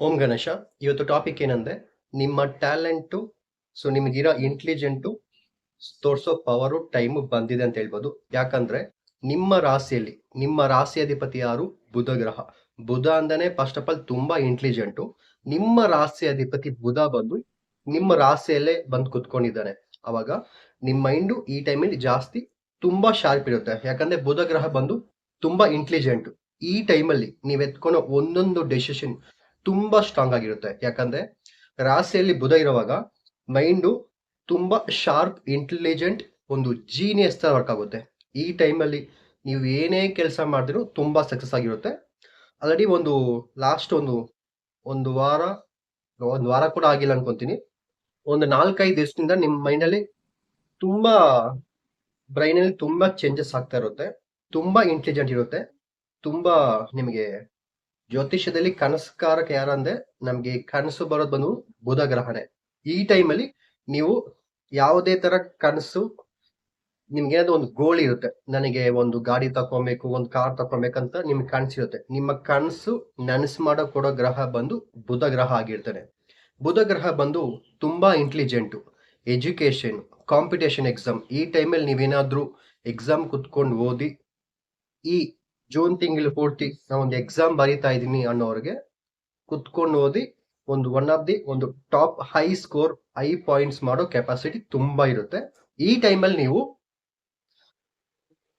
ಓಂ ಗಣೇಶ, ಇವತ್ತು ಟಾಪಿಕ್ ಏನಂದ್ರೆ ನಿಮ್ಮ ಟ್ಯಾಲೆಂಟು ಸೊ ನಿಮಗಿರೋ ಇಂಟೆಲಿಜೆಂಟು ತೋರಿಸೋ ಪವರು ಟೈಮು ಬಂದಿದೆ ಅಂತ ಹೇಳ್ಬೋದು. ಯಾಕಂದ್ರೆ ನಿಮ್ಮ ರಾಶಿಯಲ್ಲಿ ನಿಮ್ಮ ರಾಶಿ ಅಧಿಪತಿ ಯಾರು? ಬುಧ ಗ್ರಹ. ಬುಧ ಅಂದನೆ ಫಸ್ಟ್ ಆಫ್ ಆಲ್ ತುಂಬಾ ಇಂಟೆಲಿಜೆಂಟು ನಿಮ್ಮ ರಾಶಿ ಅಧಿಪತಿ ಬುಧ ಬಂದು ನಿಮ್ಮ ರಾಶಿಯಲ್ಲೇ ಬಂದು ಕುತ್ಕೊಂಡಿದ್ದಾನೆ. ಅವಾಗ ನಿಮ್ಮ ಮೈಂಡು ಈ ಟೈಮಲ್ಲಿ ಜಾಸ್ತಿ ತುಂಬಾ ಶಾರ್ಪ್ ಇರುತ್ತೆ. ಯಾಕಂದ್ರೆ ಬುಧ ಗ್ರಹ ಬಂದು ತುಂಬಾ ಇಂಟೆಲಿಜೆಂಟ್ ಈ ಟೈಮಲ್ಲಿ ನೀವು ಎತ್ಕೊಳೋ ಒಂದೊಂದು ಡೆಸಿಷನ್ ತುಂಬಾ ಸ್ಟ್ರಾಂಗ್ ಆಗಿರುತ್ತೆ. ಯಾಕಂದ್ರೆ ರಾಶಿಯಲ್ಲಿ ಬುಧ ಇರುವಾಗ ಮೈಂಡು ತುಂಬಾ ಶಾರ್ಪ್ ಇಂಟೆಲಿಜೆಂಟ್ ಒಂದು ಜೀನಿಯಸ್ ತರ ವರ್ಕ್ ಆಗುತ್ತೆ. ಈ ಟೈಮಲ್ಲಿ ನೀವು ಏನೇ ಕೆಲಸ ಮಾಡಿದ್ರು ತುಂಬಾ ಸಕ್ಸಸ್ ಆಗಿರುತ್ತೆ. ಆಲ್ರೆಡಿ ಒಂದು ಲಾಸ್ಟ್ ಒಂದು ಒಂದು ವಾರ ಒಂದು ವಾರ ಕೂಡ ಆಗಿಲ್ಲ ಅನ್ಕೊಂತೀನಿ. ಒಂದು ನಾಲ್ಕೈದು ದಿವಸದಿಂದ ನಿಮ್ಮ ಮೈಂಡಲ್ಲಿ ತುಂಬಾ ಬ್ರೈನ್ ಅಲ್ಲಿ ತುಂಬಾ ಚೇಂಜಸ್ ಆಗ್ತಾ ಇರುತ್ತೆ. ತುಂಬಾ ಇಂಟೆಲಿಜೆಂಟ್ ಇರುತ್ತೆ. ತುಂಬಾ ನಿಮಗೆ ಜ್ಯೋತಿಷ್ಯದಲ್ಲಿ ಕನಸ್ಕಾರಕ ಯಾರಂದ್ರೆ ನಮ್ಗೆ ಕನಸು ಬರೋದು ಬಂದು ಬುಧ ಗ್ರಹಣೆ. ಈ ಟೈಮಲ್ಲಿ ನೀವು ಯಾವುದೇ ತರ ಕನಸು, ನಿಮ್ಗೆ ಏನಾದ್ರು ಒಂದು ಗೋಲ್ ಇರುತ್ತೆ. ನನಗೆ ಒಂದು ಗಾಡಿ ತಕೊಬೇಕು ಒಂದು ಕಾರ್ ತಕೊಬೇಕಂತ ನಿಮ್ಗೆ ಕನಸಿರುತ್ತೆ ನಿಮ್ಮ ಕನಸು ನನಸು ಮಾಡೋ ಕೊಡೋ ಗ್ರಹ ಬಂದು ಬುಧ ಗ್ರಹ ಆಗಿರ್ತಾನೆ ಬುಧ ಗ್ರಹ ಬಂದು ತುಂಬಾ ಇಂಟೆಲಿಜೆಂಟು ಎಜುಕೇಶನ್ ಕಾಂಪಿಟೇಷನ್ ಎಕ್ಸಾಮ್ ಈ ಟೈಮಲ್ಲಿ ನೀವೇನಾದ್ರೂ ಎಕ್ಸಾಮ್ ಕುತ್ಕೊಂಡು ಓದಿ, ಈ ಜೂನ್ ತಿಂಗಳು ಪೂರ್ತಿ ನಾವು ಒಂದು ಎಕ್ಸಾಮ್ ಬರೀತಾ ಇದ್ದೀನಿ ಅನ್ನೋರಿಗೆ ಕುತ್ಕೊಂಡು ಓದಿ ಒಂದು ಒನ್ ಆಫ್ ದಿ ಒಂದು top high score high points ಮಾಡೋ ಕೆಪಾಸಿಟಿ ತುಂಬಾ ಇರುತ್ತೆ. ಈ ಟೈಮಲ್ಲಿ ನೀವು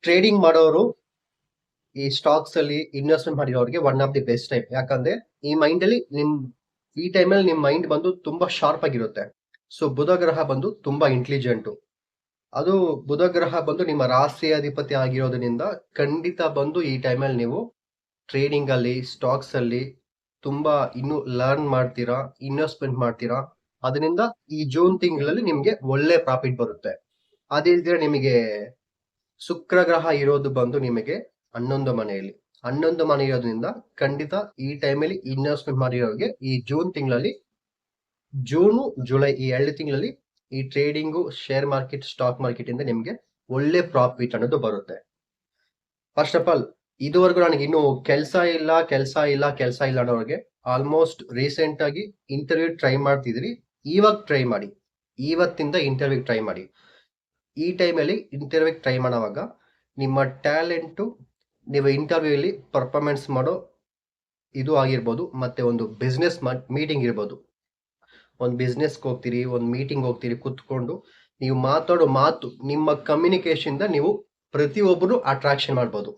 ಟ್ರೇಡಿಂಗ್ ಮಾಡೋರು, ಈ ಸ್ಟಾಕ್ಸ್ ಅಲ್ಲಿ investment ಮಾಡಿರೋರಿಗೆ one of the best time ಯಾಕಂದ್ರೆ ಈ ಮೈಂಡ್ ಅಲ್ಲಿ ನಿಮ್, ಈ ಟೈಮಲ್ಲಿ ನಿಮ್ ಮೈಂಡ್ ಬಂದು ತುಂಬಾ ಶಾರ್ಪ್ ಆಗಿರುತ್ತೆ. ಸೊ ಬುಧ ಗ್ರಹ ಬಂದು ತುಂಬಾ ಇಂಟೆಲಿಜೆಂಟು ಅದು ಬುಧ ಗ್ರಹ ಬಂದು ನಿಮ್ಮ ರಾಷ್ಟ್ರೀಯ ಅಧಿಪತಿ ಆಗಿರೋದ್ರಿಂದ ಖಂಡಿತ ಬಂದು ಈ ಟೈಮಲ್ಲಿ ನೀವು ಟ್ರೇಡಿಂಗ್ ಅಲ್ಲಿ ಸ್ಟಾಕ್ಸ್ ಅಲ್ಲಿ ತುಂಬಾ ಇನ್ನು ಲರ್ನ್ ಮಾಡ್ತೀರಾ ಇನ್ವೆಸ್ಟ್ಮೆಂಟ್ ಮಾಡ್ತೀರಾ, ಅದರಿಂದ ಈ ಜೂನ್ ತಿಂಗಳಲ್ಲಿ ನಿಮಗೆ ಒಳ್ಳೆ ಪ್ರಾಫಿಟ್ ಬರುತ್ತೆ. ಅದಿಲ್ದಿರ ನಿಮಗೆ ಶುಕ್ರ ಗ್ರಹ ಇರೋದು ಬಂದು ನಿಮಗೆ ಹನ್ನೊಂದು ಮನೆಯಲ್ಲಿ. ಹನ್ನೊಂದು ಮನೆ ಇರೋದ್ರಿಂದ ಖಂಡಿತ ಈ ಟೈಮಲ್ಲಿ ಇನ್ವೆಸ್ಟ್ಮೆಂಟ್ ಮಾಡಿರೋರಿಗೆ ಈ ಜೂನ್ ತಿಂಗಳಲ್ಲಿ, ಜೂನು, ಜುಲೈ ಈ ಎರಡು ತಿಂಗಳಲ್ಲಿ ಈ trading share market stock market ಇಂದ ನಿಮಗೆ ಒಳ್ಳೆ ಪ್ರಾಫಿಟ್ ಅನ್ನೋದು ಬರುತ್ತೆ. ಫಸ್ಟ್ ಆಫ್ ಆಲ್ ಇದುವರೆಗೂ ನನಗೆ ಇನ್ನು ಕೆಲಸ ಇಲ್ಲ ಕೆಲಸ ಇಲ್ಲ ಕೆಲಸ ಇಲ್ಲ ಅನ್ನೋರಿಗೆ ಆಲ್ಮೋಸ್ಟ್ ರೀಸೆಂಟ್ ಆಗಿ ಇಂಟರ್ವ್ಯೂ ಟ್ರೈ ಮಾಡ್ತಿದ್ರಿ ಇವಾಗ ಟ್ರೈ ಮಾಡಿ. ಇವತ್ತಿಂದ ಇಂಟರ್ವ್ಯೂ ಟ್ರೈ ಮಾಡಿ. ಈ ಟೈಮಲ್ಲಿ ಇಂಟರ್ವ್ಯೂ ಟ್ರೈ ಮಾಡೋವಾಗ ನಿಮ್ಮ ಟ್ಯಾಲೆಂಟು ನೀವು ಇಂಟರ್ವ್ಯೂ ಅಲ್ಲಿ ಪರ್ಫಾರ್ಮೆನ್ಸ್ ಮಾಡೋ ಇದು ಆಗಿರ್ಬೋದು, ಮತ್ತೆ ಒಂದು ಬಿಸ್ನೆಸ್ ಮೀಟಿಂಗ್ ಇರ್ಬೋದು. ಒಂದು ಬಿಸ್ನೆಸ್ಗೆ ಹೋಗ್ತೀರಿ, ಒಂದು ಮೀಟಿಂಗ್ ಹೋಗ್ತೀರಿ ಕುತ್ಕೊಂಡು ನೀವು ಮಾತಾಡೋ ಮಾತು, ನಿಮ್ಮ ಕಮ್ಯುನಿಕೇಶನ್ ನೀವು ಪ್ರತಿಯೊಬ್ಬರು ಅಟ್ರಾಕ್ಷನ್ ಮಾಡ್ಬೋದು.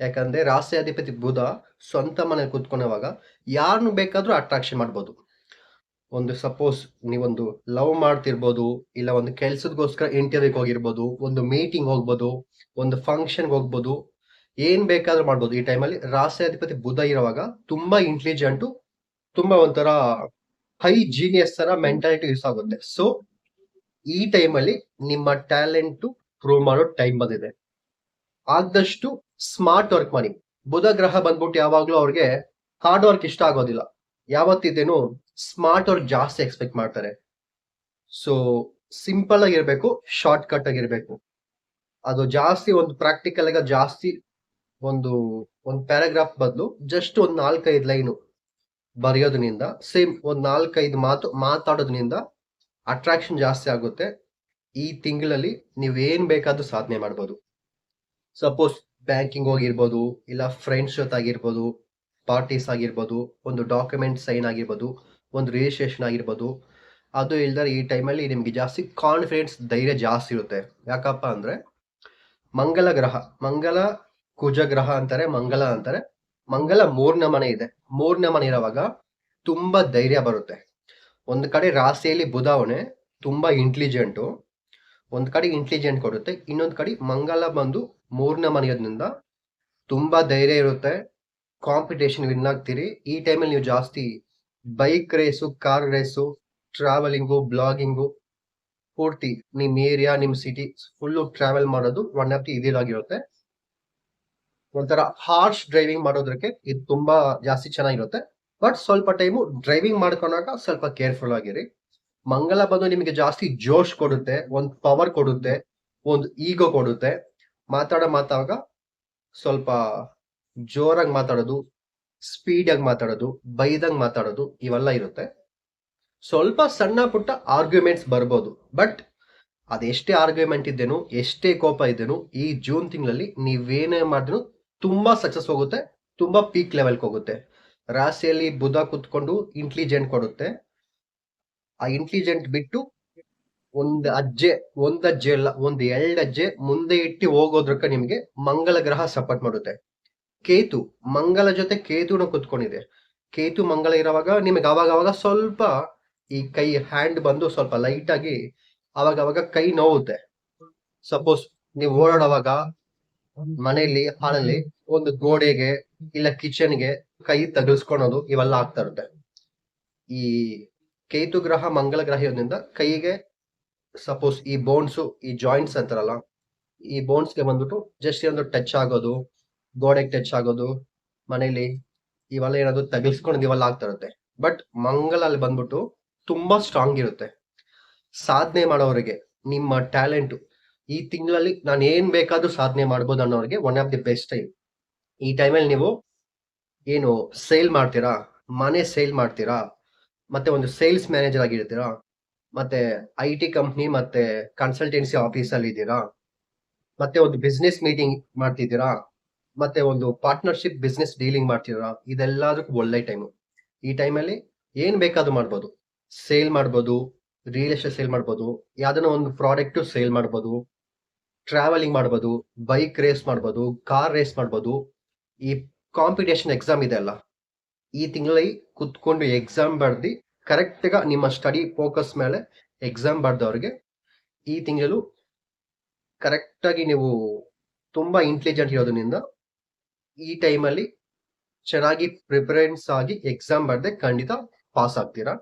ಯಾಕಂದ್ರೆ ರಾಷ್ಟ್ರಾಧಿಪತಿ ಬುಧ ಸ್ವಂತ ಮನೆ ಕುತ್ಕೊಳ್ಳೋವಾಗ ಯಾರನ್ನು ಬೇಕಾದರೂ ಅಟ್ರಾಕ್ಷನ್ ಮಾಡ್ಬೋದು. ಒಂದು ಸಪೋಸ್ ನೀವೊಂದು ಲವ್ ಮಾಡ್ತಿರ್ಬೋದು, ಇಲ್ಲ ಒಂದು ಕೆಲ್ಸದಗೋಸ್ಕರ ಇಂಟರ್ವ್ಯೂಗೆ ಹೋಗಿರ್ಬೋದು, ಒಂದು ಮೀಟಿಂಗ್ ಹೋಗ್ಬೋದು, ಒಂದು ಫಂಕ್ಷನ್ಗೆ ಹೋಗ್ಬೋದು, ಏನು ಬೇಕಾದರೂ ಮಾಡ್ಬೋದು. ಈ ಟೈಮಲ್ಲಿ ರಾಷ್ಟ್ರಾಧಿಪತಿ ಬುಧ ಇರುವಾಗ ತುಂಬಾ ಇಂಟೆಲಿಜೆಂಟು ತುಂಬಾ ಒಂಥರ ಹೈ ಜೀನಿಯಸ್ ತರ ಮೆಂಟಾಲಿಟಿ ಯೂಸ್ ಆಗುತ್ತೆ. ಸೊ ಈ ಟೈಮಲ್ಲಿ ನಿಮ್ಮ ಟ್ಯಾಲೆಂಟ್ ಪ್ರೂವ್ ಮಾಡೋ ಟೈಮ್ ಬಂದಿದೆ. ಆದಷ್ಟು ಸ್ಮಾರ್ಟ್ ವರ್ಕ್ ಮಾಡಿ. ಬುಧ ಗ್ರಹ ಬಂದ್ಬಿಟ್ಟು ಯಾವಾಗ್ಲೂ ಅವ್ರಿಗೆ ಹಾರ್ಡ್ ವರ್ಕ್ ಇಷ್ಟ ಆಗೋದಿಲ್ಲ. ಯಾವತ್ತಿದ್ದೇನು ಸ್ಮಾರ್ಟ್ ವರ್ಕ್ ಜಾಸ್ತಿ ಎಕ್ಸ್ಪೆಕ್ಟ್ ಮಾಡ್ತಾರೆ. ಸೊ ಸಿಂಪಲ್ ಆಗಿರ್ಬೇಕು ಶಾರ್ಟ್ ಕಟ್ ಆಗಿರ್ಬೇಕು ಅದು ಜಾಸ್ತಿ ಒಂದು ಪ್ರಾಕ್ಟಿಕಲ್ ಆಗ ಜಾಸ್ತಿ ಒಂದು ಒಂದು ಪ್ಯಾರಾಗ್ರಾಫ್ ಬದಲು ಜಸ್ಟ್ ಒಂದು ನಾಲ್ಕೈದು ಲೈನು ಬರೆಯೋದ್ರಿಂದ ಸೇಮ್ ಒಂದು ನಾಲ್ಕೈದು ಮಾತು, ಮಾತಾಡೋದ್ರಿಂದ ಅಟ್ರಾಕ್ಷನ್ ಜಾಸ್ತಿ ಆಗುತ್ತೆ. ಈ ತಿಂಗಳಲ್ಲಿ ನೀವೇನು ಬೇಕಾದ್ರೂ ಸಾಧನೆ ಮಾಡ್ಬೋದು. ಸಪೋಸ್ ಬ್ಯಾಂಕಿಂಗ್ ಹೋಗಿರ್ಬೋದು, ಇಲ್ಲ ಫ್ರೆಂಡ್ಸ್ ಜೊತೆ ಆಗಿರ್ಬೋದು ಪಾರ್ಟೀಸ್ ಆಗಿರ್ಬೋದು, ಒಂದು ಡಾಕ್ಯುಮೆಂಟ್ ಸೈನ್ ಆಗಿರ್ಬೋದು, ಒಂದು ರಿಜಿಸ್ಟ್ರೇಷನ್ ಆಗಿರ್ಬೋದು, ಅದು ಇಲ್ದರೆ ಈ ಟೈಮಲ್ಲಿ ನಿಮಗೆ ಜಾಸ್ತಿ ಕಾನ್ಫಿಡೆನ್ಸ್ ಧೈರ್ಯ ಜಾಸ್ತಿ ಇರುತ್ತೆ. ಯಾಕಪ್ಪ ಅಂದ್ರೆ ಮಂಗಲ ಗ್ರಹ ಮಂಗಲ ಕುಜ ಗ್ರಹ ಅಂತಾರೆ, ಮಂಗಲ ಅಂತಾರೆ ಮಂಗಲ ಮೂರನೇ ಮನೆ ಇದೆ. ಮೂರನೇ ಮನೆ ಇರುವಾಗ ತುಂಬಾ ಧೈರ್ಯ ಬರುತ್ತೆ. ಒಂದ್ ಕಡೆ ರಾಶಿಯಲ್ಲಿ ಬುಧಾವಣೆ ತುಂಬಾ ಇಂಟೆಲಿಜೆಂಟು ಒಂದ್ ಕಡೆ ಇಂಟೆಲಿಜೆಂಟ್ ಕೊಡುತ್ತೆ, ಇನ್ನೊಂದ್ ಕಡೆ ಮಂಗಲ ಬಂದು ಮೂರನೇ ಮನೆಯೋದ್ರಿಂದ ತುಂಬಾ ಧೈರ್ಯ ಇರುತ್ತೆ. ಕಾಂಪಿಟೇಷನ್ ವಿನ್ ಆಗ್ತೀರಿ. ಈ ಟೈಮಲ್ಲಿ ನೀವು ಜಾಸ್ತಿ bike race car race travelling blogging ಪೂರ್ತಿ ನಿಮ್ಮ ಏರಿಯಾ ನಿಮ್ಮ ಸಿಟಿ ಫುಲ್ಲು ಟ್ರಾವೆಲ್ ಮಾಡೋದು ಒನ್ ಆಫ್ ದಿ ಇದಿರಾಗಿರುತ್ತೆ ಒಂಥರ ಹಾರ್ಶ್ ಡ್ರೈವಿಂಗ್ ಮಾಡೋದಕ್ಕೆ ಇದು ತುಂಬಾ ಜಾಸ್ತಿ ಚೆನ್ನಾಗಿರುತ್ತೆ. ಬಟ್ ಸ್ವಲ್ಪ ಟೈಮು ಡ್ರೈವಿಂಗ್ ಮಾಡ್ಕೊಂಡಾಗ ಸ್ವಲ್ಪ ಕೇರ್ಫುಲ್ ಆಗಿರಿ. ಮಂಗಳ ಬಂದು ನಿಮಗೆ ಜಾಸ್ತಿ ಜೋಶ್ ಕೊಡುತ್ತೆ, ಒಂದು ಪವರ್ ಕೊಡುತ್ತೆ, ಒಂದು ಈಗೋ ಕೊಡುತ್ತೆ. ಮಾತಾಡೋ ಮಾತಾವಾಗ ಸ್ವಲ್ಪ ಜೋರಾಗಿ ಮಾತಾಡೋದು ಸ್ಪೀಡ್ ಆಗಿ ಮಾತಾಡೋದು, ಬೈದಂಗ್ ಮಾತಾಡೋದು ಇವೆಲ್ಲ ಇರುತ್ತೆ. ಸ್ವಲ್ಪ ಸಣ್ಣ ಪುಟ್ಟ ಆರ್ಗ್ಯುಮೆಂಟ್ಸ್ ಬರ್ಬೋದು. ಬಟ್ ಅದೆಷ್ಟೇ ಆರ್ಗ್ಯುಮೆಂಟ್ ಇದ್ದೇನು, ಎಷ್ಟೇ ಕೋಪ ಇದ್ದೇನು, ಈ ಜೂನ್ ತಿಂಗಳಲ್ಲಿ ನೀವೇನೇ ಮಾಡಿದ್ರು ತುಂಬಾ ಸಕ್ಸಸ್ ಹೋಗುತ್ತೆ, ತುಂಬಾ ಪೀಕ್ ಲೆವೆಲ್ಗೆ ಹೋಗುತ್ತೆ. ರಾಶಿಯಲ್ಲಿ ಬುಧ ಕುತ್ಕೊಂಡು ಇಂಟೆಲಿಜೆಂಟ್ ಕೊಡುತ್ತೆ. ಆ ಇಂಟೆಲಿಜೆಂಟ್ ಬಿಟ್ಟು ಒಂದ್ ಅಜ್ಜೆ ಒಂದ್ ಅಜ್ಜೆ ಅಲ್ಲ, ಒಂದ್ ಎರಡ್ ಅಜ್ಜೆ ಮುಂದೆ ಇಟ್ಟು ಹೋಗೋದ್ರಕ್ಕ ನಿಮ್ಗೆ ಮಂಗಳ ಗ್ರಹ ಸಪೋರ್ಟ್ ಮಾಡುತ್ತೆ. ಕೇತು, ಮಂಗಳ ಜೊತೆ ಕೇತುನ ಕುತ್ಕೊಂಡಿದೆ. ಕೇತು ಮಂಗಳ ಇರುವಾಗ ನಿಮಗೆ ಅವಾಗ ಅವಾಗ ಸ್ವಲ್ಪ ಈ ಕೈ ಹ್ಯಾಂಡ್ ಬಂದು ಸ್ವಲ್ಪ ಲೈಟ್ ಆಗಿ ಅವಾಗ ಅವಾಗ ಕೈ ನೋವುತ್ತೆ. ಸಪೋಸ್ ನೀವು ಓಡಾಡುವಾಗ ಮನೆಯಲ್ಲಿ, ಹಾಲಲ್ಲಿ ಒಂದು ಗೋಡೆಗೆ ಇಲ್ಲ ಕಿಚನ್ಗೆ ಕೈ ತಗಲ್ಸ್ಕೊಳೋದು ಇವೆಲ್ಲ ಆಗ್ತಾ ಇರುತ್ತೆ. ಈ ಕೇತು ಗ್ರಹ, ಮಂಗಳ ಗ್ರಹ ಇರೋದ್ರಿಂದ ಕೈಗೆ ಸಪೋಸ್ ಈ ಬೋನ್ಸ್ ಈ ಜಾಯಿಂಟ್ಸ್ ಅಂತಾರಲ್ಲ, ಈ ಬೋನ್ಸ್ಗೆ ಬಂದ್ಬಿಟ್ಟು ಜಸ್ಟ್ ಒಂದು ಟಚ್ ಆಗೋದು, ಗೋಡೆಗೆ ಟಚ್ ಆಗೋದು ಮನೇಲಿ ಇವೆಲ್ಲ ಏನಾದ್ರು ತಗಲ್ಸ್ಕೊಂಡು ಇವೆಲ್ಲ ಆಗ್ತಾ ಇರುತ್ತೆ. ಬಟ್ ಮಂಗಳ ಅಲ್ಲಿ ಬಂದ್ಬಿಟ್ಟು ತುಂಬಾ ಸ್ಟ್ರಾಂಗ್ ಇರುತ್ತೆ. ಸಾಧನೆ ಮಾಡೋರಿಗೆ ನಿಮ್ಮ ಟ್ಯಾಲೆಂಟ್ ಈ ತಿಂಗಳಲ್ಲಿ ನಾನು ಏನ್ ಬೇಕಾದ್ರೂ ಸಾಧನೆ ಮಾಡ್ಬೋದು ಅನ್ನೋರಿಗೆ one of the best time ಈ ಟೈಮಲ್ಲಿ ನೀವು ಏನು ಸೇಲ್ ಮಾಡ್ತೀರಾ? ಮನೆ ಸೇಲ್ ಮಾಡ್ತೀರಾ? ಮತ್ತೆ ಒಂದು ಸೇಲ್ಸ್ ಮ್ಯಾನೇಜರ್ ಆಗಿರ್ತೀರಾ? ಮತ್ತೆ ಐ ಟಿ ಕಂಪ್ನಿ ಮತ್ತೆ ಕನ್ಸಲ್ಟೆನ್ಸಿ ಆಫೀಸ್ ಅಲ್ಲಿ ಇದ್ದೀರಾ? ಮತ್ತೆ ಒಂದು ಬಿಸ್ನೆಸ್ ಮೀಟಿಂಗ್ ಮಾಡ್ತಿದ್ದೀರಾ? ಮತ್ತೆ ಒಂದು ಪಾರ್ಟ್ನರ್ಶಿಪ್ ಬಿಸ್ನೆಸ್ ಡೀಲಿಂಗ್ ಮಾಡ್ತಿದ್ದೀರಾ? ಇದೆಲ್ಲದಕ್ಕೂ ಒಳ್ಳೆ ಟೈಮು ಈ ಟೈಮಲ್ಲಿ ಏನ್ ಬೇಕಾದ್ರೂ ಮಾಡ್ಬೋದು. ಸೇಲ್ ಮಾಡ್ಬೋದು ರಿಯಲ್ ಎಸ್ಟೇಟ್ ಸೇಲ್ ಮಾಡ್ಬೋದು ಯಾವ್ದನ್ನ ಒಂದು ಪ್ರಾಡಕ್ಟ್ ಸೇಲ್ ಮಾಡ್ಬೋದು. ಟ್ರಾವೆಲಿಂಗ್ ಮಾಡ್ಬೋದು ಬೈಕ್ ರೇಸ್ ಮಾಡ್ಬೋದು ಕಾರ್ ರೇಸ್ ಮಾಡ್ಬೋದು, ಈ ಕಾಂಪಿಟೇಷನ್ ಎಕ್ಸಾಮ್ ಇದೆ ಅಲ್ಲ, ಈ ತಿಂಗಳಲ್ಲಿ ಕುತ್ಕೊಂಡು ಎಕ್ಸಾಮ್ ಬರ್ದು ಕರೆಕ್ಟ್ ನಿಮ್ಮ ಸ್ಟಡಿ ಫೋಕಸ್ ಮೇಲೆ ಎಕ್ಸಾಮ್ ಬರ್ದವ್ರಿಗೆ ಈ ತಿಂಗಳು ಕರೆಕ್ಟ್ ಆಗಿ ನೀವು ತುಂಬಾ ಇಂಟೆಲಿಜೆಂಟ್ ಇರೋದ್ರಿಂದ ಈ ಟೈಮಲ್ಲಿ ಚೆನ್ನಾಗಿ ಪ್ರಿಪರೆನ್ಸ್ ಆಗಿ ಎಕ್ಸಾಮ್ ಬರ್ದೆ ಖಂಡಿತ ಪಾಸ್ ಆಗ್ತೀರಾ?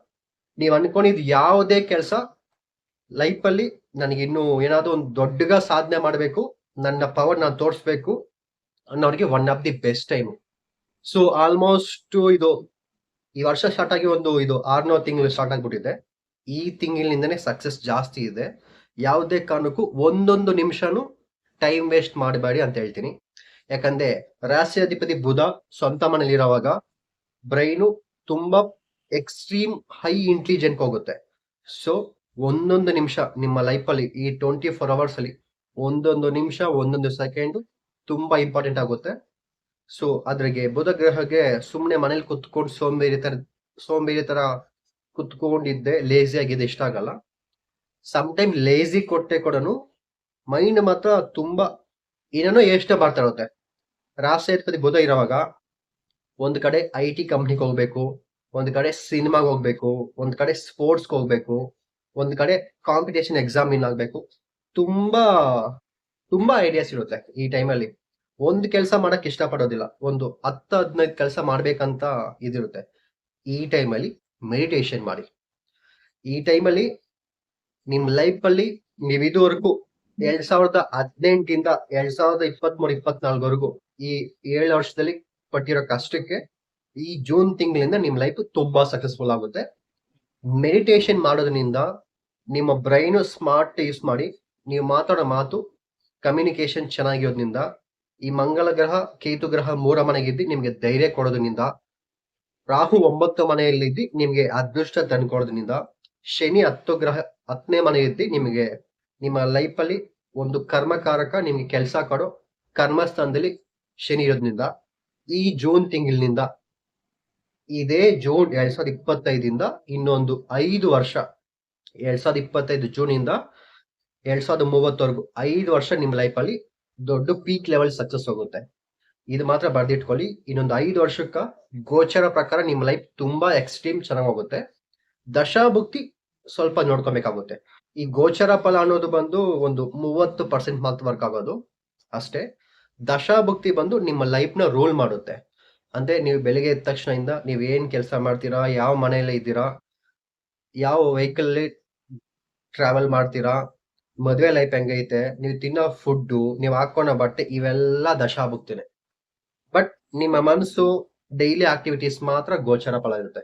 ನೀವು ಅನ್ಕೊಂಡಿದ್ ಯಾವುದೇ ಕೆಲಸ ಲೈಫ್ ಅಲ್ಲಿ ನನಗೆ ಇನ್ನು ಏನಾದ್ರು ಒಂದು ದೊಡ್ಡಗ ಸಾಧನೆ ಮಾಡಬೇಕು, ನನ್ನ ಪವರ್ ನಾನು ತೋರಿಸ್ಬೇಕು ಅನ್ನೋರಿಗೆ one of the best time so almost ಇದು ಈ ವರ್ಷ ಸ್ಟಾರ್ಟ್ ಆಗಿ ಒಂದು ಇದು ಆರ್ನೋ ತಿಂಗಳು ಸ್ಟಾರ್ಟ್ ಆಗ್ಬಿಟ್ಟಿದೆ. ಈ ತಿಂಗಳಿನಿಂದನೇ ಸಕ್ಸಸ್ ಜಾಸ್ತಿ ಇದೆ. ಯಾವುದೇ ಕಾರಣಕ್ಕೂ ಒಂದೊಂದು ನಿಮಿಷನೂ ಟೈಮ್ ವೇಸ್ಟ್ ಮಾಡಬೇಡಿ ಅಂತ ಹೇಳ್ತೀನಿ. ಯಾಕಂದ್ರೆ ರಾಷ್ಟ್ರಾಧಿಪತಿ ಬುಧ ಸ್ವಂತ ಮನೇಲಿರುವಾಗ ಬ್ರೈನು ತುಂಬಾ ಎಕ್ಸ್ಟ್ರೀಮ್ ಹೈ ಇಂಟೆಲಿಜೆಂಟ್ ಹೋಗುತ್ತೆ. ಸೊ ಒಂದೊಂದು ನಿಮಿಷ ನಿಮ್ಮ ಲೈಫಲ್ಲಿ ಈ ಟ್ವೆಂಟಿ ಫೋರ್ ಅವರ್ಸ್ ಅಲ್ಲಿ ಒಂದೊಂದು ನಿಮಿಷ, ಒಂದೊಂದು ಸೆಕೆಂಡ್ ತುಂಬಾ ಇಂಪಾರ್ಟೆಂಟ್ ಆಗುತ್ತೆ. ಸೊ ಅದ್ರಿಗೆ ಬುಧ ಗ್ರಹಕ್ಕೆ ಸುಮ್ಮನೆ ಮನೇಲಿ ಕುತ್ಕೊಂಡು ಸೋಂಬೇರಿ ತರ ಸೋಂಬೇರಿ ತರ ಕುತ್ಕೊಂಡಿದ್ದೆ ಲೇಸಿ ಆಗಿದೆ ಇಷ್ಟ ಆಗಲ್ಲ. ಸಮ್ ಟೈಮ್ ಲೇಸಿ ಕೊಟ್ಟೆ ಕೊಡನು ಮೈಂಡ್ ಮಾತ್ರ ತುಂಬಾ ಏನೇನೋ ಎಷ್ಟ ಮಾಡ್ತಾ ಇರುತ್ತೆ. ರಾಷ್ಟ್ರಾಧಿಪತಿ ಬುಧ ಇರೋವಾಗ ಒಂದ್ ಕಡೆ ಐ ಟಿ ಕಂಪ್ನಿಗೆ ಹೋಗ್ಬೇಕು, ಒಂದ್ ಕಡೆ ಸಿನಿಮಾಗೆ ಹೋಗ್ಬೇಕು, ಒಂದ್ ಕಡೆ ಸ್ಪೋರ್ಟ್ಸ್ಗೆ ಹೋಗ್ಬೇಕು ಒಂದ್ ಕಡೆ ಕಾಂಪಿಟೇಷನ್ ಎಕ್ಸಾಮ್ ಇನ್ ಆಗ್ಬೇಕು. ತುಂಬಾ ತುಂಬಾ ಐಡಿಯಾಸ್ ಇರುತ್ತೆ ಈ ಟೈಮಲ್ಲಿ ಒಂದು ಕೆಲಸ ಮಾಡಕ್ ಇಷ್ಟಪಡೋದಿಲ್ಲ. ಒಂದು ಹತ್ತು ಹದಿನೈದು ಕೆಲಸ ಮಾಡ್ಬೇಕಂತ ಇದಿರುತ್ತೆ. ಈ ಟೈಮಲ್ಲಿ ಮೆಡಿಟೇಷನ್ ಮಾಡಿ. ಈ ಟೈಮಲ್ಲಿ ನಿಮ್ ಲೈಫ್ ಅಲ್ಲಿ ನೀವ್ ಇದುವರೆಗೂ ಎರಡ್ ಸಾವಿರದ ಹದಿನೆಂಟಿಂದ ಎರಡ್ ಸಾವಿರದ ಇಪ್ಪತ್ತ್ ಮೂರು ಇಪ್ಪತ್ನಾಲ್ಕವರೆಗೂ ಈ ಏಳು ವರ್ಷದಲ್ಲಿ ಪಟ್ಟಿರೋ ಕಷ್ಟಕ್ಕೆ ಈ ಜೂನ್ ತಿಂಗಳಿಂದ ನಿಮ್ ಲೈಫ್ ತುಂಬಾ ಸಕ್ಸಸ್ಫುಲ್ ಆಗುತ್ತೆ. ಮೆಡಿಟೇಷನ್ ಮಾಡೋದ್ರಿಂದ ನಿಮ್ಮ ಬ್ರೈನ್ ಸ್ಮಾರ್ಟ್ ಯೂಸ್ ಮಾಡಿ ನೀವು ಮಾತಾಡೋ ಮಾತು ಕಮ್ಯುನಿಕೇಶನ್ ಚೆನ್ನಾಗಿರೋದ್ರಿಂದ ಈ ಮಂಗಳ ಗ್ರಹ, ಕೇತು ಗ್ರಹ ಮೂರ ಮನೆಗಿದ್ದು ನಿಮ್ಗೆ ಧೈರ್ಯ ಕೊಡೋದ್ರಿಂದ, ರಾಹು ಒಂಬತ್ತು ಮನೆಯಲ್ಲಿದ್ದು ನಿಮ್ಗೆ ಅದೃಷ್ಟ ತಂದ್ಕೊಡೋದ್ರಿಂದ ಶನಿ ಹತ್ತು ಗ್ರಹ, ಹತ್ತನೇ ಮನೆ ಇದ್ದು ನಿಮಗೆ ನಿಮ್ಮ ಲೈಫ್ ಅಲ್ಲಿ ಒಂದು ಕರ್ಮಕಾರಕ ನಿಮ್ಗೆ ಕೆಲಸ ಕೊಡೋ ಕರ್ಮಸ್ಥಾನದಲ್ಲಿ ಶನಿ ಇರೋದ್ರಿಂದ ಈ ಜೂನ್ ತಿಂಗಳಿನಿಂದ ಇದೇ ಜೂನ್ ಎರಡ್ ಸಾವಿರದ ಇಪ್ಪತ್ತೈದಿಂದ ಇನ್ನೊಂದು ಐದು ವರ್ಷ. ಎರಡ್ ಸಾವಿರದ ಇಪ್ಪತ್ತೈದು ಜೂನ್ ಇಂದ ಎರಡ್ ಸಾವಿರದ ಮೂವತ್ತವರೆಗೂ ಐದು ವರ್ಷ ನಿಮ್ ಲೈಫ್ ಅಲ್ಲಿ ದೊಡ್ಡ ಪೀಕ್ ಲೆವೆಲ್ ಸಕ್ಸಸ್ ಹೋಗುತ್ತೆ. ಇದು ಮಾತ್ರ ಬರ್ದಿಟ್ಕೊಳ್ಳಿ. ಇನ್ನೊಂದು ಐದು ವರ್ಷಕ್ಕ ಗೋಚರ ಪ್ರಕಾರ ನಿಮ್ ಲೈಫ್ ತುಂಬಾ ಎಕ್ಸ್ಟ್ರೀಮ್ ಚೆನ್ನಾಗಿ ಹೋಗುತ್ತೆ. ದಶಾಭುಕ್ತಿ ಸ್ವಲ್ಪ ನೋಡ್ಕೊಬೇಕಾಗುತ್ತೆ. ಈ ಗೋಚರ ಫಲ ಅನ್ನೋದು ಬಂದು ಒಂದು ಮೂವತ್ತು ಪರ್ಸೆಂಟ್ ಮಾತ್ರ ವರ್ಕ್ ಆಗೋದು ಅಷ್ಟೇ. ದಶಾಭುಕ್ತಿ ಬಂದು ನಿಮ್ಮ ಲೈಫ್ನ ರೂಲ್ ಮಾಡುತ್ತೆ. ಅಂದ್ರೆ ನೀವು ಬೆಳಿಗ್ಗೆ ಎದ್ದ ತಕ್ಷಣದಿಂದ ನೀವು ಏನು ಕೆಲಸ ಮಾಡ್ತೀರಾ? ಯಾವ ಮನೆಯಲ್ಲಿ ಇದ್ದೀರಾ? ಯಾವ ವೆಹಿಕಲ್ ಟ್ರಾವೆಲ್ ಮಾಡ್ತೀರಾ? ಮದುವೆ ಲೈಫ್ ಹೆಂಗೈತೆ? ನೀವು ತಿನ್ನೋ ಫುಡ್ಡು ನೀವು ಹಾಕೋಣ ಬಟ್ಟೆ ಇವೆಲ್ಲ ಆಗ್ತೇನೆ ಬಟ್ ನಿಮ್ಮ ಮನಸ್ಸು ಡೈಲಿ ಆಕ್ಟಿವಿಟೀಸ್ ಮಾತ್ರ ಗೋಚರ ಫಲ ಇರುತ್ತೆ.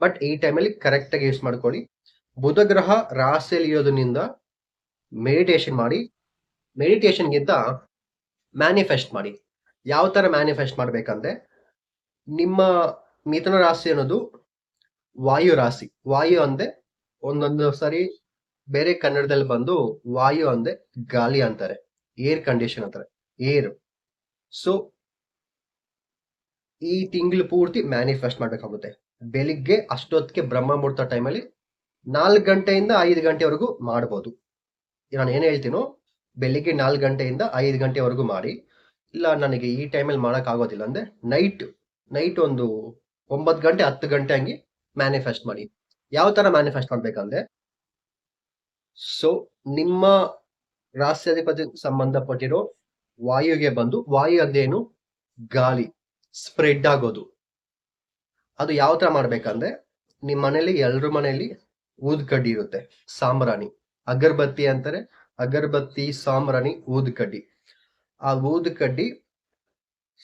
ಬಟ್ ಈ ಟೈಮಲ್ಲಿ ಕರೆಕ್ಟಾಗಿ ಯೂಸ್ ಮಾಡ್ಕೊಳ್ಳಿ. ಬುಧ ಗ್ರಹ ರಾಶಿಯಲ್ಲಿ ಇರೋದ್ರಿಂದ ಮೆಡಿಟೇಷನ್ ಮಾಡಿ. ಮೆಡಿಟೇಷನ್ಗಿಂತ ಮ್ಯಾನಿಫೆಸ್ಟ್ ಮಾಡಿ. ಯಾವ ತರ ಮ್ಯಾನಿಫೆಸ್ಟ್ ಮಾಡ್ಬೇಕಂದ್ರೆ ನಿಮ್ಮ ಮಿಥುನ ರಾಶಿ ಅನ್ನೋದು ವಾಯು ರಾಶಿ. ವಾಯು ಅಂದೆ ಒಂದೊಂದು ಸಾರಿ ಬೇರೆ ಕನ್ನಡದಲ್ಲಿ ಬಂದು ವಾಯು ಅಂದೆ ಗಾಳಿ ಅಂತಾರೆ. ಏರ್ ಕಂಡೀಷನ್ ಅಂತಾರೆ. ಏರ್. ಸೊ ಈ ತಿಂಗಳು ಪೂರ್ತಿ ಮ್ಯಾನಿಫೆಸ್ಟ್ ಮಾಡ್ಬೇಕಾಗುತ್ತೆ. ಬೆಳಿಗ್ಗೆ ಅಷ್ಟೊತ್ತಿಗೆ ಬ್ರಹ್ಮ ಮುಹೂರ್ತ ಟೈಮಲ್ಲಿ ನಾಲ್ಕು ಗಂಟೆಯಿಂದ ಐದು ಗಂಟೆವರೆಗೂ ಮಾಡ್ಬೋದು. ನಾನು ಏನು ಹೇಳ್ತೀನೋ, ಬೆಳಿಗ್ಗೆ ನಾಲ್ಕು ಗಂಟೆಯಿಂದ ಐದು ಗಂಟೆವರೆಗೂ ಮಾಡಿ. ಇಲ್ಲ, ನನಗೆ ಈ ಟೈಮಲ್ಲಿ ಮಾಡೋಕ್ಕಾಗೋದಿಲ್ಲ ಅಂದ್ರೆ ನೈಟ್ ನೈಟ್ ಒಂದು ಒಂಬತ್ತು ಗಂಟೆ, ಹತ್ತು ಗಂಟೆ ಹಂಗೆ ಮ್ಯಾನಿಫೆಸ್ಟ್ ಮಾಡಿ. ಯಾವ ತರ ಮ್ಯಾನಿಫೆಸ್ಟ್ ಮಾಡ್ಬೇಕಂದ್ರೆ ಸೊ ನಿಮ್ಮ ರಾಷ್ಟ್ರಾಧಿಪತಿ ಸಂಬಂಧಪಟ್ಟಿರೋ ವಾಯುಗೆ ಬಂದು, ವಾಯು ಅದೇನು ಗಾಳಿ ಸ್ಪ್ರೆಡ್ ಆಗೋದು. ಅದು ಯಾವ ತರ ಮಾಡ್ಬೇಕಂದ್ರೆ ನಿಮ್ಮ ಮನೇಲಿ, ಎಲ್ರ ಮನೆಯಲ್ಲಿ ಊದ್ಕಡ್ಡಿ ಇರುತ್ತೆ, ಸಾಂಬ್ರಾಣಿ. ಅಗರ್ಬತ್ತಿ ಅಂತಾರೆ, ಅಗರ್ಬತ್ತಿ, ಸಾಂಬ್ರಾಣಿ, ಊದ್ಕಡ್ಡಿ. ಆ ಊದ್ ಕಡ್ಡಿ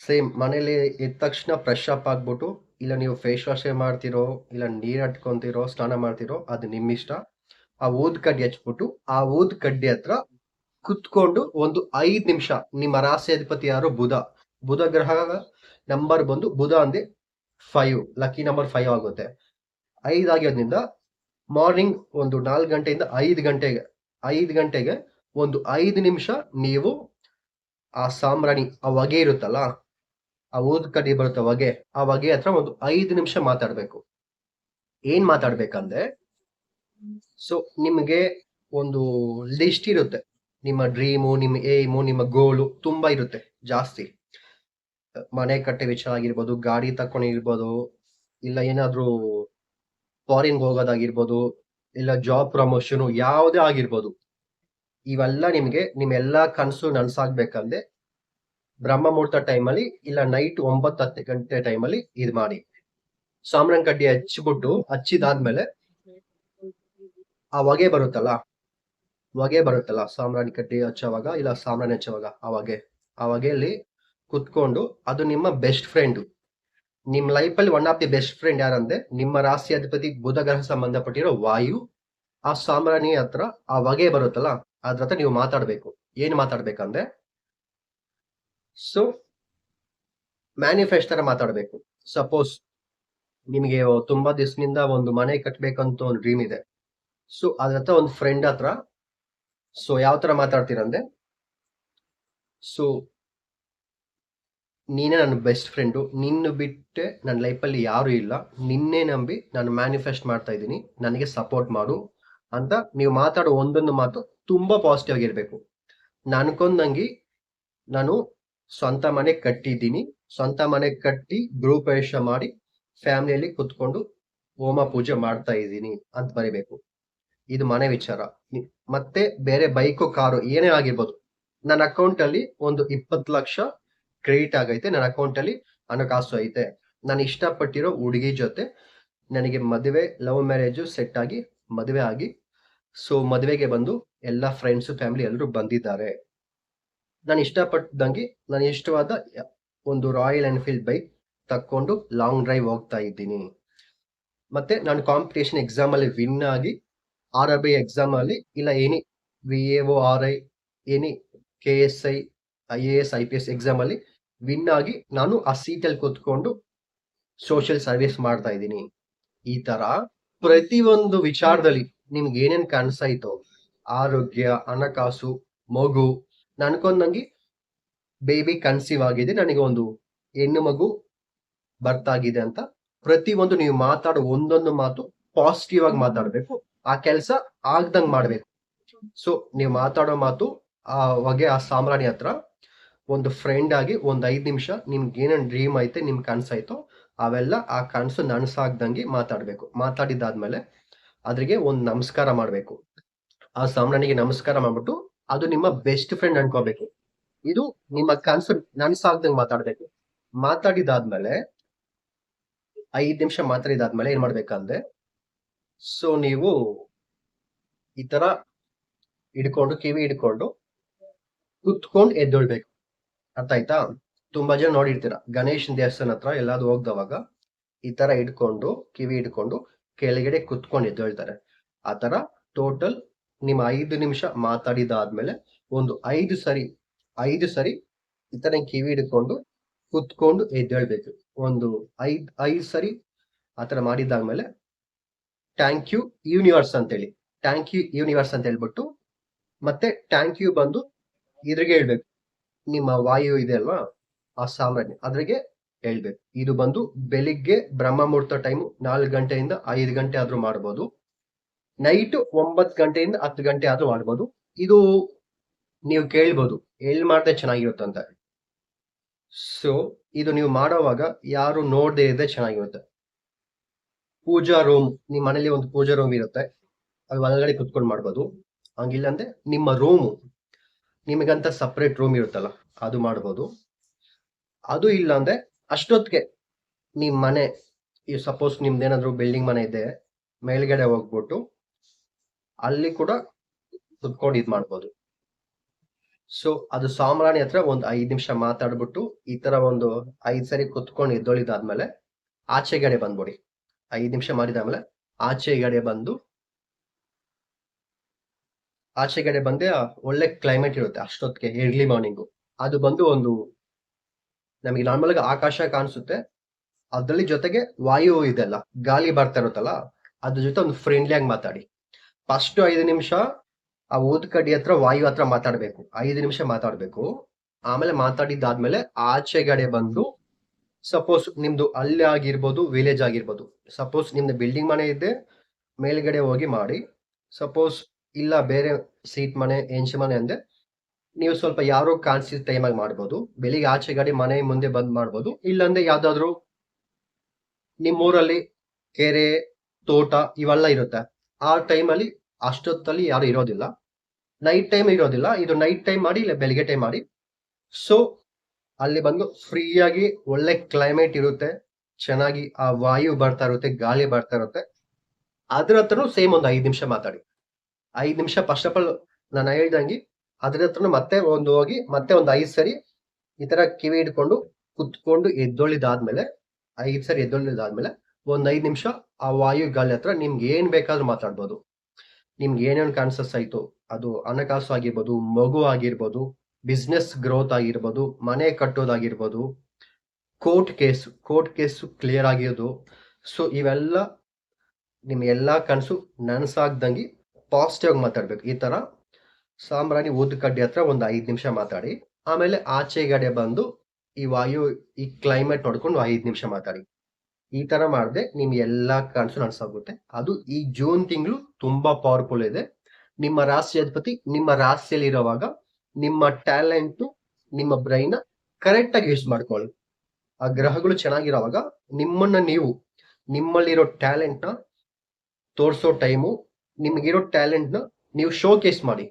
ಸೇಮ್ ಮನೇಲಿ ಎದ್ದ ತಕ್ಷಣ ಫ್ರೆಶ್ ಅಪ್ ಆಗ್ಬಿಟ್ಟು, ಇಲ್ಲ ನೀವು ಫೇಸ್ ವಾಶ್ ಮಾಡ್ತಿರೋ, ಇಲ್ಲ ನೀರು ಅಟ್ಕೊಂತಿರೋ ಸ್ನಾನ ಮಾಡ್ತಿರೋ, ಅದು ನಿಮ್ಮ ಇಷ್ಟ. ಆ ಊದ್ ಕಡ್ಡಿ ಹಚ್ಬಿಟ್ಟು, ಆ ಊದ್ ಕಡ್ಡಿ ಹತ್ರ ಕುತ್ಕೊಂಡು ಒಂದು ಐದು ನಿಮಿಷ, ನಿಮ್ಮ ರಾಸ್ಯಾಧಿಪತಿ ಯಾರು? ಬುಧ. ಬುಧ ಗ್ರಹ ನಂಬರ್ ಬಂದು ಬುಧ ಅಂದ್ರೆ ಫೈವ್ ಲಕ್ಕಿ ನಂಬರ್ ಫೈವ್ ಆಗುತ್ತೆ. ಐದ್ ಆಗಿರೋದ್ರಿಂದ ಮಾರ್ನಿಂಗ್ ಒಂದು ನಾಲ್ಕು ಗಂಟೆಯಿಂದ ಐದು ಗಂಟೆಗೆ ಐದು ಗಂಟೆಗೆ ಒಂದು ಐದು ನಿಮಿಷ ನೀವು ಆ ಸಾಮ್ರಾಣಿ ಆ ಹೊಗೆ ಇರುತ್ತಲ್ಲ, ಆ ಊದ್ ಕಡ್ಡಿ ಬರುತ್ತೆ ಹೊಗೆ ಆ ಹೊಗೆ ಹತ್ರ ಒಂದು ಐದು ನಿಮಿಷ ಮಾತಾಡ್ಬೇಕು. ಏನ್ ಮಾತಾಡ್ಬೇಕಂದ್ರೆ ಸೊ ನಿಮಗೆ ಒಂದು ಲಿಸ್ಟ್ ಇರುತ್ತೆ. ನಿಮ್ಮ ಡ್ರೀಮು ನಿಮ್ಮ ಏಮು ನಿಮ್ಮ ಗೋಲು ತುಂಬಾ ಇರುತ್ತೆ, ಜಾಸ್ತಿ. ಮನೆ ಕಟ್ಟೆ ವಿಚಾರ ಆಗಿರ್ಬೋದು, ಗಾಡಿ ತಕೊಂಡಿರ್ಬೋದು ಇಲ್ಲ ಏನಾದ್ರೂ ಫಾರಿನ್ ಹೋಗೋದಾಗಿರ್ಬೋದು, ಇಲ್ಲ ಜಾಬ್ ಪ್ರಮೋಷನ್ ಯಾವುದೇ ಆಗಿರ್ಬೋದು. ಇವೆಲ್ಲ ನಿಮ್ಗೆ ನಿಮ್ಮೆಲ್ಲ ಕನಸು ನನ್ಸಾಗ್ಬೇಕಂದ್ರೆ ಬ್ರಹ್ಮ ಮುಹೂರ್ತ ಟೈಮಲ್ಲಿ ಇಲ್ಲ ನೈಟ್ ಒಂಬತ್ತು ಹತ್ತು ಗಂಟೆ ಟೈಮಲ್ಲಿ ಇದು ಮಾಡಿ. ಸಾಮ್ರಾನ್ ಕಡ್ಡಿ ಹಚ್ಚಿಬಿಟ್ಟು ಹಚ್ಚಿದಾದ್ಮೇಲೆ ಆ ಹೊಗೆ ಬರುತ್ತಲ್ಲ ಹೊಗೆ ಬರುತ್ತಲ್ಲ ಸಾಮ್ರಾನ್ ಕಡ್ಡಿ ಹಚ್ಚೋವಾಗ ಇಲ್ಲ ಸಾಮ್ರಾನ್ ಹಚ್ಚೋವಾಗ ಆ ಹೊಗೆ, ಆ ಹೊಗೆಯಲ್ಲಿ ಕುತ್ಕೊಂಡು ಅದು ನಿಮ್ಮ ಬೆಸ್ಟ್ ಫ್ರೆಂಡ್ ನಿಮ್ ಲೈಫ್ ಅಲ್ಲಿ one of the best friend ಯಾರಂದ್ರೆ ನಿಮ್ಮ ರಾಶಿ ಅಧಿಪತಿ ಬುಧ ಗ್ರಹ ಸಂಬಂಧಪಟ್ಟಿರೋ ವಾಯು, ಆ ಸಾಮ್ರಾಣಿ ಹತ್ರ ಆ ಹೊಗೆ ಬರುತ್ತಲ್ಲ ಅದ್ರ ಹತ್ರ ನೀವು ಮಾತಾಡ್ಬೇಕು. ಏನ್ ಮಾತಾಡ್ಬೇಕಂದ್ರೆ? ಸೊ ಮ್ಯಾನಿಫೆಸ್ಟ್ ತರ ಮಾತಾಡ್ಬೇಕು. ಸಪೋಸ್ ನಿಮಗೆ ತುಂಬಾ ದಿವಸದಿಂದ ಒಂದು ಮನೆ ಕಟ್ಬೇಕಂತ ಒಂದು ಡ್ರೀಮ್ ಇದೆ. ಸೊ ಅದ್ರ ಹತ್ರ ಒಂದು ಫ್ರೆಂಡ್ ಹತ್ರ ಸೊ ಯಾವ ತರ ಮಾತಾಡ್ತೀರಂದ್ರೆ? ಸೊ ನೀನೇ ನನ್ನ ಬೆಸ್ಟ್ ಫ್ರೆಂಡು ನಿನ್ನ ಬಿಟ್ಟೆ ನನ್ನ ಲೈಫಲ್ಲಿ ಯಾರು ಇಲ್ಲ. ನಿನ್ನೆ ನಂಬಿ ನಾನು ಮ್ಯಾನಿಫೆಸ್ಟ್ ಮಾಡ್ತಾ ಇದ್ದೀನಿ. ನನಗೆ ಸಪೋರ್ಟ್ ಮಾಡು ಅಂತ ನೀವು ಮಾತಾಡೋ ಒಂದೊಂದು ಮಾತು ತುಂಬಾ ಪಾಸಿಟಿವ್ ಆಗಿರ್ಬೇಕು. ನನ್ಕೊಂದಂಗಿ ನಾನು ಸ್ವಂತ ಮನೆ ಕಟ್ಟಿದ್ದೀನಿ. ಸ್ವಂತ ಮನೆ ಕಟ್ಟಿ ಗೃಹ ಪ್ರವೇಶ ಮಾಡಿ ಫ್ಯಾಮಿಲಿಯಲ್ಲಿ ಕುತ್ಕೊಂಡು ಹೋಮ ಪೂಜೆ ಮಾಡ್ತಾ ಇದ್ದೀನಿ ಅಂತ ಬರಿಬೇಕು. ಇದು ಮನೆ ವಿಚಾರ. ಮತ್ತೆ ಬೇರೆ ಬೈಕು, ಕಾರು ಏನೇ ಆಗಿರ್ಬೋದು. ನನ್ನ ಅಕೌಂಟ್ ಅಲ್ಲಿ ಒಂದು ಇಪ್ಪತ್ತು ಲಕ್ಷ ಕ್ರೆಡಿಟ್ ಆಗೈತೆ. ನನ್ನ ಅಕೌಂಟ್ ಅಲ್ಲಿ ಹಣಕಾಸು ಐತೆ. ನಾನು ಇಷ್ಟಪಟ್ಟಿರೋ ಹುಡುಗಿ ಜೊತೆ ನನಗೆ ಮದುವೆ ಲವ್ ಮ್ಯಾರೇಜು ಸೆಟ್ ಆಗಿ ಮದುವೆ ಆಗಿ ಸೊ ಮದುವೆಗೆ ಬಂದು ಎಲ್ಲ ಫ್ರೆಂಡ್ಸ್ ಫ್ಯಾಮಿಲಿ ಎಲ್ಲರೂ ಬಂದಿದ್ದಾರೆ. ನಾನು ಇಷ್ಟಪಟ್ಟಂಗೆ ನಾನು ಇಷ್ಟವಾದ ಒಂದು ರಾಯಲ್ ಎನ್ಫೀಲ್ಡ್ ಬೈಕ್ ತಕ್ಕೊಂಡು ಲಾಂಗ್ ಡ್ರೈವ್ ಹೋಗ್ತಾ ಇದ್ದೀನಿ. ಮತ್ತೆ ನಾನು ಕಾಂಪಿಟೇಷನ್ ಎಕ್ಸಾಮ್ ಅಲ್ಲಿ ವಿನ್ ಆಗಿ ಆರ್ ಆರ್ ಬಿ ಎಕ್ಸಾಮ್ ಅಲ್ಲಿ ಇಲ್ಲ any V A O R I any K S I I A S I P S exam ಅಲ್ಲಿ ವಿನ್ ಆಗಿ ನಾನು ಆ ಸೀಟಲ್ಲಿ ಕೂತ್ಕೊಂಡು ಸೋಷಿಯಲ್ ಸರ್ವಿಸ್ ಮಾಡ್ತಾ ಇದ್ದೀನಿ. ಈ ತರ ಪ್ರತಿಯೊಂದು ವಿಚಾರದಲ್ಲಿ ನಿಮ್ಗೆ ಏನೇನ್ ಕಾಣಿಸ್ತಾಯ್ತೋ ಆರೋಗ್ಯ, ಹಣಕಾಸು, ಮಗು. ನನ್ಕೊಂದಂಗೆ ಬೇಬಿ ಕನ್ಸೀವ್ ಆಗಿದೆ. ನನಗೆ ಒಂದು ಹೆಣ್ಣು ಮಗು ಬರ್ತಾಗಿದೆ ಅಂತ. ಪ್ರತಿ ಒಂದು ನೀವು ಮಾತಾಡೋ ಒಂದೊಂದು ಮಾತು ಪಾಸಿಟಿವ್ ಆಗಿ ಮಾತಾಡ್ಬೇಕು. ಆ ಕೆಲಸ ಆಗ್ದಂಗ್ ಮಾಡ್ಬೇಕು. ಸೊ ನೀವು ಮಾತಾಡೋ ಮಾತು ಆ ಹೊಗೆ, ಆ ಸಾಮ್ರಾಣಿ ಹತ್ರ ಒಂದು ಫ್ರೆಂಡ್ ಆಗಿ ಒಂದ್ ಐದು ನಿಮಿಷ ನಿಮ್ಗೆ ಏನೇನ್ ಡ್ರೀಮ್ ಐತೆ, ನಿಮ್ ಕನ್ಸಾಯ್ತೋ ಅವೆಲ್ಲ ಆ ಕನಸು ನನ್ಸಾಗ್ದಂಗೆ ಮಾತಾಡ್ಬೇಕು. ಮಾತಾಡಿದಾದ್ಮೇಲೆ ಅದ್ರಿಗೆ ಒಂದ್ ನಮಸ್ಕಾರ ಮಾಡ್ಬೇಕು. ಆ ಸಾಮ್ರಾಣಿಗೆ ನಮಸ್ಕಾರ ಮಾಡ್ಬಿಟ್ಟು ಅದು ನಿಮ್ಮ ಬೆಸ್ಟ್ ಫ್ರೆಂಡ್ ಅನ್ಕೋಬೇಕು. ಇದು ನಿಮ್ಮ ಕನ್ಸು ನನ್ಸಾಗ್ದಂಗೆ ಮಾತಾಡ್ಬೇಕು. ಮಾತಾಡಿದಾದ್ಮೇಲೆ ಐದ್ ನಿಮಿಷ ಮಾತಾಡಿದಾದ್ಮೇಲೆ ಏನ್ ಮಾಡ್ಬೇಕಂದ್ರೆ ಸೊ ನೀವು ಈ ತರ ಹಿಡ್ಕೊಂಡು, ಕಿವಿ ಹಿಡ್ಕೊಂಡು ಕುತ್ಕೊಂಡು ಎದ್ದೊಳ್ಬೇಕು. ಅರ್ಥ ಆಯ್ತಾ? ತುಂಬಾ ಜನ ನೋಡಿರ್ತೀರ, ಗಣೇಶನ್ ದೇವಸ್ಥಾನ ಹತ್ರ ಎಲ್ಲಾದ್ರೂ ಹೋಗ್ದವಾಗ ಈ ತರ ಹಿಡ್ಕೊಂಡು, ಕಿವಿ ಹಿಡ್ಕೊಂಡು ಕೆಳಗಡೆ ಕುತ್ಕೊಂಡು ಎದ್ದೊಳ್ತಾರೆ. ಆ ತರ ಟೋಟಲ್ ನಿಮ್ಮ ಐದು ನಿಮಿಷ ಮಾತಾಡಿದಾದ್ಮೇಲೆ ಒಂದು ಐದು ಸರಿ ಐದು ಸರಿ ಇತರ ತರ ಕಿವಿ ಹಿಡ್ಕೊಂಡು ಕುತ್ಕೊಂಡು ಎದ್ದೇಳ್ಬೇಕು. ಒಂದು ಐದ್, ಐದು ಸರಿ ಆತರ ಮಾಡಿದಾದ್ಮೇಲೆ ಟ್ಯಾಂಕ್ ಯು ಯೂನಿವರ್ಸ್ ಅಂತೇಳಿ. ಟ್ಯಾಂಕ್ ಯು ಯೂನಿವರ್ಸ್ ಅಂತ ಹೇಳ್ಬಿಟ್ಟು ಮತ್ತೆ ಟ್ಯಾಂಕ್ ಯು ಬಂದು ಇದ್ರಿಗೆ ಹೇಳ್ಬೇಕು. ನಿಮ್ಮ ವಾಯು ಇದೆ ಅಲ್ವಾ? ಆ ಸಾಮ್ರಾಜ್ಯ ಅದ್ರಿಗೆ ಹೇಳ್ಬೇಕು. ಇದು ಬಂದು ಬೆಳಿಗ್ಗೆ ಬ್ರಹ್ಮ ಮುಹೂರ್ತ ಟೈಮು ನಾಲ್ಕು ಗಂಟೆಯಿಂದ ಐದು ಗಂಟೆ ಆದ್ರೂ ಮಾಡ್ಬೋದು. ನೈಟ್ ಒಂಬತ್ತು ಗಂಟೆಯಿಂದ ಹತ್ತು ಗಂಟೆ ಆದ್ರೂ ಮಾಡ್ಬೋದು. ಇದು ನೀವು ಕೇಳ್ಬೋದು, ಎಲ್ಲಿ ಮಾಡಿದ್ರೆ ಚೆನ್ನಾಗಿರುತ್ತೆ ಅಂತ. ಸೊ ಇದು ನೀವು ಮಾಡೋವಾಗ ಯಾರು ನೋಡದೆ ಇದ್ರೆ ಚೆನ್ನಾಗಿರುತ್ತೆ. ಪೂಜಾ ರೂಮ್ ನಿಮ್ಮ ಮನೇಲಿ ಒಂದು ಪೂಜಾ ರೂಮ್ ಇರುತ್ತೆ. ಅದು ಒಳಗಡೆ ಕುತ್ಕೊಂಡು ಮಾಡ್ಬೋದು. ಹಂಗಿಲ್ಲ ಅಂದ್ರೆ ನಿಮ್ಮ ರೂಮು ನಿಮಗಂತ ಸಪ್ರೇಟ್ ರೂಮ್ ಇರುತ್ತಲ್ಲ, ಅದು ಮಾಡ್ಬೋದು. ಅದು ಇಲ್ಲ ಅಂದ್ರೆ ಅಷ್ಟೊತ್ತಿಗೆ ನಿಮ್ಮ ಮನೆ, ಈ ಸಪೋಸ್ ನಿಮ್ದೇನಾದ್ರು ಬಿಲ್ಡಿಂಗ್ ಮನೆ ಇದೆ, ಮೇಲ್ಗಡೆ ಹೋಗ್ಬಿಟ್ಟು ಅಲ್ಲಿ ಕೂಡ ಕುತ್ಕೊಂಡು ಇದ್ ಮಾಡ್ಬೋದು. ಸೊ ಅದು ಸಾಮ್ರಾಣಿ ಹತ್ರ ಒಂದು ಐದ್ ನಿಮಿಷ ಮಾತಾಡ್ಬಿಟ್ಟು ಈ ತರ ಒಂದು ಐದ್ ಸರಿ ಕುತ್ಕೊಂಡು ಎದ್ದೊಳಿದಾದ್ಮೇಲೆ ಆಚೆಗಡೆ ಬಂದ್ಬಿಡಿ. ಐದ್ ನಿಮಿಷ ಮಾಡಿದಾದ್ಮೇಲೆ ಆಚೆಗಡೆ ಬಂದು ಆಚೆಗಡೆ ಬಂದೆ ಒಳ್ಳೆ ಕ್ಲೈಮೇಟ್ ಇರುತ್ತೆ ಅಷ್ಟೊತ್ತಿಗೆ ಎರ್ಲಿ ಮಾರ್ನಿಂಗು ಅದು ಬಂದು ಒಂದು ನಮಗೆ ನಾರ್ಮಲ್ ಆಗಿ ಆಕಾಶ ಕಾಣಿಸುತ್ತೆ. ಅದ್ರಲ್ಲಿ ಜೊತೆಗೆ ವಾಯು ಇದೆಲ್ಲ, ಗಾಳಿ ಬರ್ತಾ ಇರುತ್ತಲ್ಲ, ಅದ್ರ ಜೊತೆ ಒಂದು ಫ್ರೆಂಡ್ಲಿ ಆಗಿ ಮಾತಾಡಿ. ಫಸ್ಟ್ ಐದು ನಿಮಿಷ ಆ ಊದ್ ಕಡ್ಡಿ ಹತ್ರ, ವಾಯು ಹತ್ರ ಮಾತಾಡ್ಬೇಕು. ಐದು ನಿಮಿಷ ಮಾತಾಡ್ಬೇಕು. ಆಮೇಲೆ ಮಾತಾಡಿದ್ದಾದ್ಮೇಲೆ ಆಚೆಗಡೆ ಬಂದು ಸಪೋಸ್ ನಿಮ್ದು ಅಲ್ಲಿ ಆಗಿರ್ಬೋದು ವಿಲೇಜ್ ಆಗಿರ್ಬೋದು. ಸಪೋಸ್ ನಿಮ್ದು ಬಿಲ್ಡಿಂಗ್ ಮನೆ ಇದೆ, ಮೇಲ್ಗಡೆ ಹೋಗಿ ಮಾಡಿ. ಸಪೋಸ್ ಇಲ್ಲ ಬೇರೆ ಸೀಟ್ ಮನೆ ಹೆಂಚು ಮನೆ ಅಂದ್ರೆ ನೀವು ಸ್ವಲ್ಪ ಯಾರೋ ಕಾಣಿಸಿದ ಟೈಮಾಗಿ ಮಾಡ್ಬೋದು. ಬೆಳಿಗ್ಗೆ ಆಚೆ ಗಾಡಿ ಮನೆ ಮುಂದೆ ಬಂದ್ ಮಾಡ್ಬೋದು. ಇಲ್ಲಾಂದ್ರೆ ಯಾವ್ದಾದ್ರು ನಿಮ್ಮೂರಲ್ಲಿ ಕೆರೆ, ತೋಟ ಇವೆಲ್ಲ ಇರುತ್ತೆ. ಆ ಟೈಮಲ್ಲಿ ಅಷ್ಟೊತ್ತಲ್ಲಿ ಯಾರು ಇರೋದಿಲ್ಲ. ನೈಟ್ ಟೈಮ್ ಇರೋದಿಲ್ಲ. ಇದು ನೈಟ್ ಟೈಮ್ ಮಾಡಿ ಇಲ್ಲ, ಬೆಳಿಗ್ಗೆ ಟೈಮ್ ಮಾಡಿ. ಸೊ ಅಲ್ಲಿ ಬಂದು ಫ್ರೀಯಾಗಿ ಒಳ್ಳೆ ಕ್ಲೈಮೇಟ್ ಇರುತ್ತೆ. ಚೆನ್ನಾಗಿ ಆ ವಾಯು ಬರ್ತಾ ಇರುತ್ತೆ, ಗಾಳಿ ಬರ್ತಾ ಇರುತ್ತೆ. ಅದ್ರ ಹತ್ರನೂ ಸೇಮ್ ಒಂದು ಐದು ನಿಮಿಷ ಮಾತಾಡಿ. ಐದು ನಿಮಿಷ ಫಸ್ಟ್ ಆಫ್ ಆಲ್ ನಾನು ಹೇಳ್ದಂಗೆ ಅದ್ರ ಹತ್ರನು ಮತ್ತೆ ಒಂದು ಹೋಗಿ, ಮತ್ತೆ ಒಂದು ಐದು ಸರಿ ಈ ತರ ಕಿವಿ ಹಿಡ್ಕೊಂಡು ಕುತ್ಕೊಂಡು ಎದ್ದೊಳಿದಾದ್ಮೇಲೆ ಐದು ಸರಿ ಎದ್ದೊಳಿದಾದ್ಮೇಲೆ ಒಂದ್ ಐದು ನಿಮಿಷ ಆ ವಾಯು ಗಾಳಿ ಹತ್ರ ನಿಮ್ಗೆ ಏನ್ ಬೇಕಾದ್ರೂ ಮಾತಾಡ್ಬೋದು. ನಿಮ್ಗೆ ಏನೇನು ಕಾನ್ಸಸ್ ಆಯ್ತು, ಅದು ಹಣಕಾಸು ಆಗಿರ್ಬೋದು, ಮಗು ಆಗಿರ್ಬೋದು ಬಿಸ್ನೆಸ್ ಗ್ರೋತ್ ಆಗಿರ್ಬೋದು, ಮನೆ ಕಟ್ಟೋದಾಗಿರ್ಬೋದು court case court case clear ಆಗಿರೋದು. ಸೊ ಇವೆಲ್ಲ ನಿಮ್ಮ ಎಲ್ಲಾ ಕನಸು ನನಸಾಗ್ದಂಗೆ ಪಾಸಿಟಿವ್ ಆಗಿ ಮಾತಾಡ್ಬೇಕು. ಈ ತರ ಸಾಂಬ್ರಾಣಿ ಊದ್ ಕಡ್ಡಿ ಹತ್ರ ಒಂದು ಐದು ನಿಮಿಷ ಮಾತಾಡಿ. ಆಮೇಲೆ ಆಚೆಗಡೆ ಬಂದು ಈ ವಾಯು, ಈ ಕ್ಲೈಮೇಟ್ ನೋಡ್ಕೊಂಡು ಐದು ನಿಮಿಷ ಮಾತಾಡಿ. ಈ ತರ ಮಾಡಿದೆ ನಿಮ್ಗೆ ಎಲ್ಲಾ ಕನಸು ಹೋಗುತ್ತೆ ಅದು ಈ ಜೂನ್ ತಿಂಗಳು ತುಂಬಾ ಪವರ್ಫುಲ್ ಇದೆ. ನಿಮ್ಮ ರಾಶಿ ಅಧಿಪತಿ ನಿಮ್ಮ ರಾಶಿಯಲ್ಲಿ ಇರುವಾಗ ನಿಮ್ಮ ಟ್ಯಾಲೆಂಟ್ ನಿಮ್ಮ ಬ್ರೈನ್ ಕರೆಕ್ಟ್ ಆಗಿ ಯೂಸ್ ಮಾಡ್ಕೊಳ್ಳಿ. ಆ ಗ್ರಹಗಳು ಚೆನ್ನಾಗಿರೋವಾಗ ನಿಮ್ಮನ್ನ ನೀವು ನಿಮ್ಮಲ್ಲಿರೋ ಟ್ಯಾಲೆಂಟ್ನ ತೋರ್ಸೋ ಟೈಮು ನಿಮ್ಗಿರೋ ಟ್ಯಾಲೆಂಟ್ನ ನೀವು ಶೋ ಕೇಸ್ ಮಾಡಿ.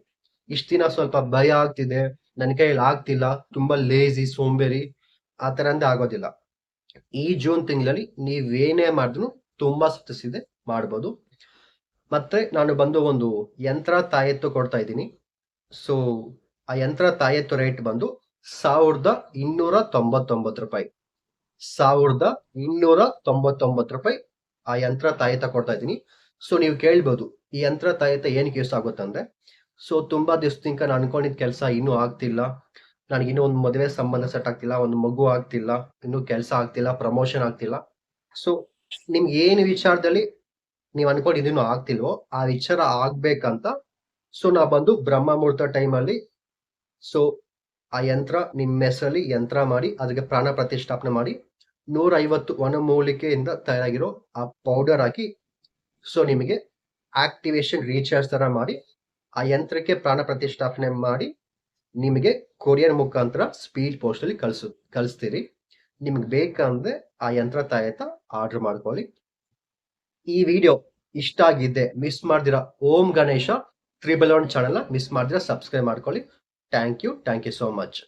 ಇಷ್ಟು ದಿನ ಸ್ವಲ್ಪ ಭಯ ಆಗ್ತಿದೆ ನನ್ನ ಕೈಯಲ್ಲಿ ಆಗ್ತಿಲ್ಲ, ತುಂಬಾ ಲೇಜಿ ಸೋಂಬೇರಿ, ಆ ತರ ಅಂದ್ರೆ ಆಗೋದಿಲ್ಲ. ಈ ಜೂನ್ ತಿಂಗಳಲ್ಲಿ ನೀವೇನೇ ಮಾಡಿದ್ರು ತುಂಬಾ ಸಕ್ಸಸ್ ಇದೆ, ಮಾಡ್ಬೋದು. ಮತ್ತೆ ನಾನು ಬಂದು ಒಂದು ಯಂತ್ರ ತಾಯತ್ತು ಕೊಡ್ತಾ ಇದ್ದೀನಿ. ಸೊ ಆ ಯಂತ್ರ ತಾಯತ್ತು ರೇಟ್ ಬಂದು ಸಾವಿರದ ಇನ್ನೂರ ತೊಂಬತ್ತೊಂಬತ್ತು ರೂಪಾಯಿ. ಸಾವಿರದ ಇನ್ನೂರ ತೊಂಬತ್ತೊಂಬತ್ತು ರೂಪಾಯಿ ಆ ಯಂತ್ರ ತಾಯತ ಕೊಡ್ತಾ ಇದ್ದೀನಿ. ಸೊ ನೀವು ಕೇಳ್ಬೋದು, ಈ ಯಂತ್ರ ತಾಯತ ಏನಕ್ಕೆ ಯೂಸ್ ಆಗುತ್ತಂದ್ರೆ ಸೊ ತುಂಬಾ ದಿವಸ ತನಕ ನಾನು ಅನ್ಕೊಂಡಿದ್ದ ಕೆಲಸ ಇನ್ನೂ ಆಗ್ತಿಲ್ಲ. ನನಗೆ ಇನ್ನೂ ಒಂದು ಮದುವೆ ಸಂಬಂಧ ಸೆಟ್ ಆಗ್ತಿಲ್ಲ, ಒಂದು ಮಗು ಆಗ್ತಿಲ್ಲ, ಇನ್ನೂ ಕೆಲಸ ಆಗ್ತಿಲ್ಲ ಪ್ರಮೋಷನ್ ಆಗ್ತಿಲ್ಲ. ಸೊ ನಿಮ್ಗೆ ಏನು ವಿಚಾರದಲ್ಲಿ ನೀವು ಇದನ್ನು ಆಗ್ತಿಲ್ವೋ, ಆ ವಿಚಾರ ಆಗ್ಬೇಕಂತ ಸೊ ನಾ ಬಂದು ಬ್ರಹ್ಮ ಮುಹೂರ್ತ ಟೈಮಲ್ಲಿ ಸೊ ಆ ಯಂತ್ರ ನಿಮ್ಮ ಹೆಸರಲ್ಲಿ ಯಂತ್ರ ಮಾಡಿ ಅದಕ್ಕೆ ಪ್ರಾಣ ಪ್ರತಿಷ್ಠಾಪನೆ ಮಾಡಿ ನೂರ ಐವತ್ತು ಒಣಮೂಲಿಕೆಯಿಂದ ತಯಾರಾಗಿರೋ ಆ ಪೌಡರ್ ಹಾಕಿ ಸೊ ನಿಮಗೆ ಆಕ್ಟಿವೇಶನ್ ರೀಚಾರ್ಜ್ ತರ ಮಾಡಿ, ಆ ಯಂತ್ರಕ್ಕೆ ಪ್ರಾಣ ಪ್ರತಿಷ್ಠಾಪನೆ ಮಾಡಿ ನಿಮಗೆ ಕೊರಿಯರ್ ಮುಖಾಂತರ ಸ್ಪೀಡ್ ಪೋಸ್ಟ್ ಅಲ್ಲಿ ಕಳ್ಸು, ಕಳಿಸ್ತೀರಿ. ನಿಮ್ಗೆ ಬೇಕಂದ್ರೆ ಆ ಯಂತ್ರ ತಾಯತ ಆರ್ಡರ್ ಮಾಡ್ಕೊಳ್ಳಿ. ಈ ವಿಡಿಯೋ ಇಷ್ಟ ಆಗಿದ್ದೆ miss ಮಾಡ್ದಿರ Om Ganesha triple one channel miss ಮಾಡ್ದಿರ subscribe ಮಾಡ್ಕೊಳ್ಳಿ. Thank you thank you so much